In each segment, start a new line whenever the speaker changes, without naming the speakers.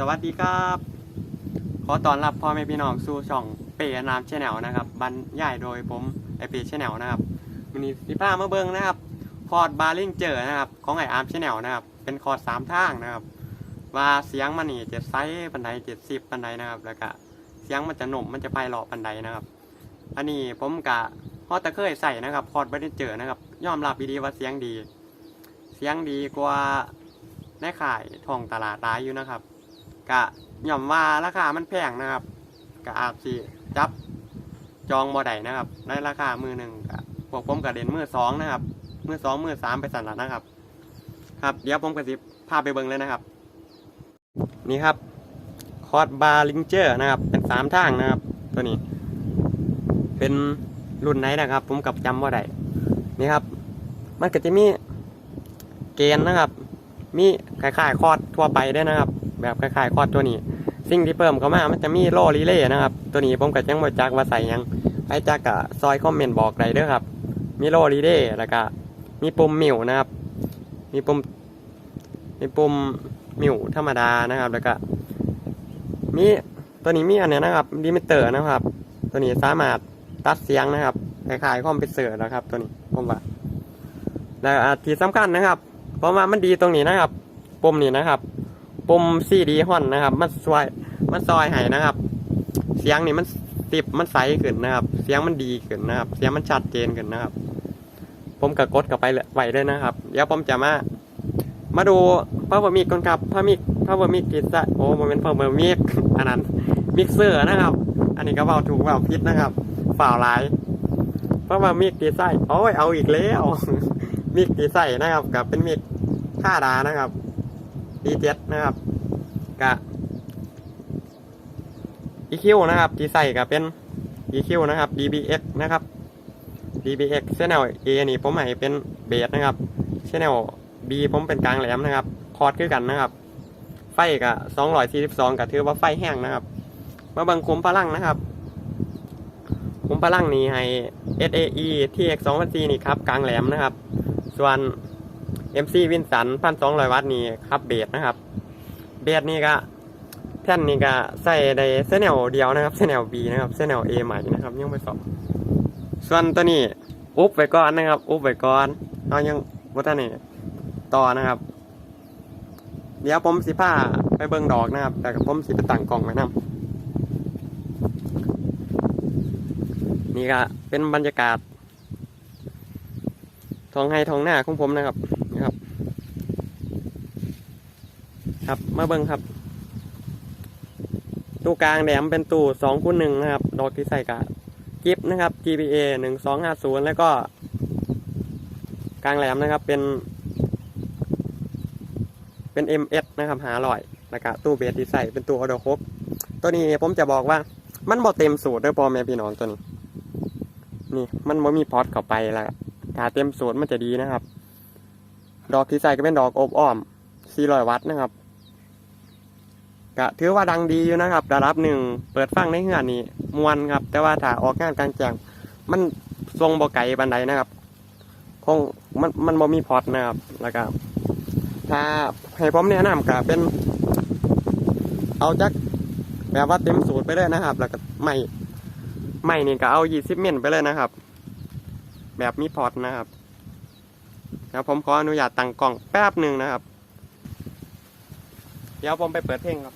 สวัสดีครับ ขอต้อนรับพ่อแม่พี่น้องสู่ช่องเป๋นามชแนลนะครับบรรยายโดยผมไอเป๋ชแนลนะครับวันนี้สิพามาเบิ้งนะครับ คอร์ดบาร์ลิงเจอนะครับของไออาร์มชแนลนะครับ เป็นคอร์ดสามทางนะครับ ว่าเสียงมันนี่จะไซส์ปันไดเจ็ดสิบปันไดนะครับ แล้วก็เสียงมันจะหนุ่มมันจะไปหล่อปันไดนะครับ อันนี้ผมกะฮอตตะเคยใส่นะครับ คอร์ดบาร์ลิงเจอนะครับยอมรับดีว่าเสียงดี เสียงดีกว่าในขายทองตลาดร้ายอยู่นะครับ กะย่อมว่าราคามันแพงนะครับกะอาจสิจับจองบ่ได้นะครับในราคามือหนึ่งกะพวกผมกะเด่นมือสองนะครับมือสองมือสามไปสั่นละนะครับ ครับ เดี๋ยวผมกะสิบพาไปเบิ่งเลยนะครับ นี่ครับคอร์ดบาร์ลิงเจอร์นะครับ เป็นสามทางนะครับ ตัวนี้ เป็นรุ่นไหนนะครับ ผมกับจำว่าได้นี่ครับ มันก็จะมีเกณฑ์นะครับ มีคล้ายๆคอร์ดทั่วไปได้นะครับ แบบคล้ายๆคอดตัวนี้สิ่งที่เพิ่มเข้ามา มันจะมีโล่รีเลย์นะครับ ตัวนี้ผมก็ยังบ่จักว่าใส่ยังไปจักกะซอยคอมเมนต์บอกได้เด้อครับ มีโล่รีเลย์แล้วก็มีปุ่มมิวนะครับ มีปุ่มมีปุ่มมิวธรรมดานะครับ แล้วก็มีตัวนี้มีอันเนี้ยนะครับลิมิเตอร์นะครับ ตัวนี้สามารถตัดเสียงนะครับคล้ายๆคอมเพรสเซอร์นะครับ ตัวนี้ผมว่าแล้วอะที่สำคัญนะครับเพราะว่ามันดีตรงนี้นะครับปุ่มนี้นะครับ ปุ่มซีดีฮอนนะครับ มันซอยมันซอยให้นะครับ เสียงนี่มันติบมันใสขึ้นนะครับ เสียงมันดีขึ้นนะครับ เสียงมันชัดเจนขึ้นนะครับ ผมก็กดกลับไปเลยไหวเลยนะครับ เดี๋ยวผมจะมา มาดูพาวเวอร์มิกก่อนครับพาวมิกพาวเวอร์มิกติดซะโอ้โมเมนต์พาวเวอร์มิกอันนั้นมิกเซอร์นะครับ อันนี้ก็เบาถูกเบาพิษนะครับฝ่าวลายพาวเวอร์มิกติดไส้โอ้ยเอาอีกแล้วมิกที่ใส่นะครับกับเป็นมิกค่าดานะครับ D7 นะครับกับ EQ นะครับ ที่ใส่กับเป็น EQ นะครับ DBX นะครับ DBX Channel A นี่ผมให้เป็นเบสนะครับ Channel B ผมเป็นกลางแหลมนะครับ คอร์ดคือกันนะครับ ไฟกับ242กับถือว่าไฟแห้งนะครับ มาบังคุมพลังนะครับ คุมพลังนี้ให้ SAE TX 2004นี่ครับ กลางแหลมนะครับ ส่วน MC วินสันพันสองร้อยวัตต์นี่ครับเบสนะครับ เบสนี่ก็แท่นนี่ก็ใส่ในเส้นแนวเดียวนะครับเส้นแนว B นะครับเส้นแนว A ใหม่นะครับยังไม่สอบส่วนตัวนี้อุบไว้ก่อนนะครับ อุบไว้ก่อนเรายังวัฒนี่ต่อนะครับ เดี๋ยวผมสิผ้าไปเบิ่งดอกนะครับ แต่ผมสิไปตั้งกล่องไว้นํนี่ก็เป็นบรรยากาศทองให้ทองหน้าของผมนะครับนะ ครับมาเบิ้งครับ ตู้กลางแหลมเป็นตู้สองคูณหนึ่งนะครับ ดอกที่ใส่กากิฟนะครับ GPA หนึ่งสองห้าศูนย์แล้วก็ กลางแหลมนะครับเป็น เป็น MS นะครับหาลอยแล้วก็ตู้เบสที่ใส่เป็นตู้ออโดครบตัวนี้ผมจะบอกว่ามันบ่เต็มสูตรด้วยพอแม่พี่น้องตัวนี้ นี่มันบ่มีพอร์ตเข้าไปล้วถ้าเต็มสูตรมันจะดีนะครับ ดอกที่ใส่ก็เป็นดอกอบอ้อม400วัตต์นะครับ ก็ถือว่าดังดีอยู่นะครับระดับหนึ่งเปิดฟังในเฮือนนี่มวนครับ แต่ว่าถ้าออกงานกลางแจ้งมันทรงบ่ไก่บันไดนะครับ คงมันมันบ่มีพอร์ตนะครับแล้วก็ถ้าให้ผมแนะนำก็เป็น เอาจักแบบว่าเต็มสูตรไปเลยนะครับ แล้วก็ไม่ไม่นี่ก็เอา20เมตรไปเลยนะครับ แบบมีพอร์ตนะครับเดี๋ยวผมขออนุญาตตั้งกล้องแป๊บหนึ่งนะครับ เดี๋ยวผมไปเปิดเพลงครับ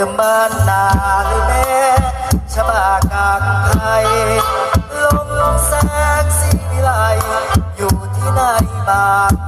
ื
มบ้านนาหรือแม่ชะบากางไทยลงแสงสีวิไลอยู่ที่ไหนบ้าง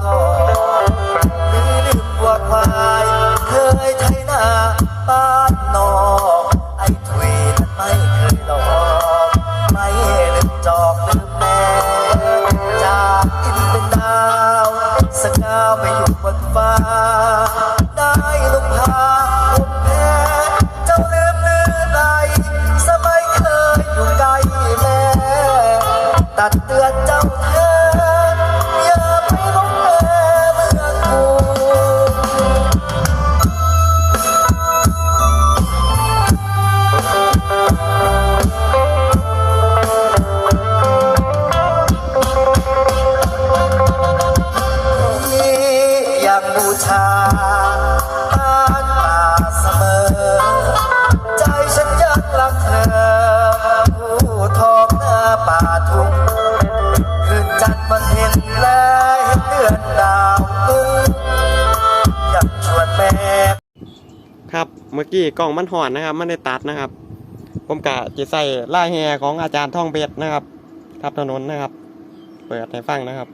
ครั
บเมื่อกี้กล้องมันหอนนะครับมันได้ตัดนะครับ ผมกะจะใส่ล่าแฮของอาจารย์ท่องเบ็ดนะครับทับถนนนะครับ เปิดให้ฟังนะครับ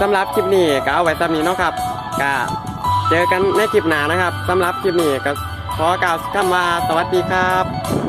สำหรับคลิปนี้ก็เอาไว้ตามนี้เนาะครับก็เจอกันในคลิปหน้านะครับสำหรับคลิปนี้ก็ขอกล่าวคำว่าสวัสดีครับ